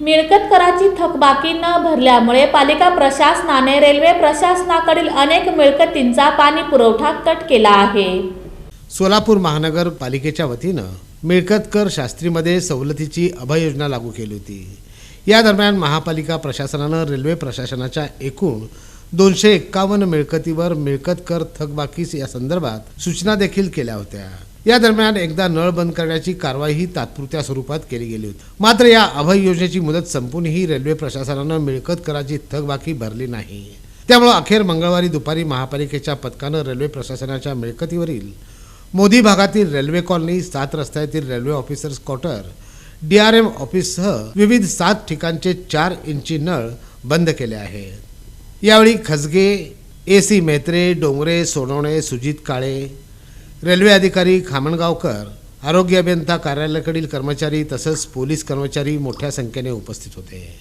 मिळकत कराची थकबाकी न भरल्यामुळे पालिका प्रशासनाने रेल्वे प्रशासनाकडील अनेक मिळकतींचा पाणी पुरवठा कट केला आहे. सोलापूर महानगरपालिकेच्या वतीनं मिळकत कर शास्त्रीमध्ये सवलतीची अभय योजना लागू केली होती. या दरम्यान महापालिका प्रशासनानं रेल्वे प्रशासनाच्या एकूण दोनशे एक्कावन्न मिळकतीवर मिळकत कर थकबाकी या संदर्भात सूचना देखील केल्या होत्या. या दरम्यान एकदा नळ बंद करण्याची कारवाईही तात्पुरत्या स्वरूपात केली गेली होती. मात्र या अभय योजनेची मुदत संपूनही रेल्वे प्रशासनानं मिळकत कराची थकबाकी भरली नाही. त्यामुळे अखेर मंगळवारी दुपारी महापालिकेच्या पथकानं रेल्वे प्रशासनाच्या मिळकतीवरील मोदी भागातील रेल्वे कॉलनी सात रस्त्यातील railway officers quarter D R M ऑफिससह विविध सात ठिकाणचे चार इंची नळ बंद केले आहेत यावेळी Khajage A C Metre Dongre Sonawane Sujit Kale railway अधिकारी खामणगावकर आरोग्य अभियंता कार्यालयाकडील कर्मचारी तसंच पोलीस कर्मचारी मोठ्या संख्येने उपस्थित होते.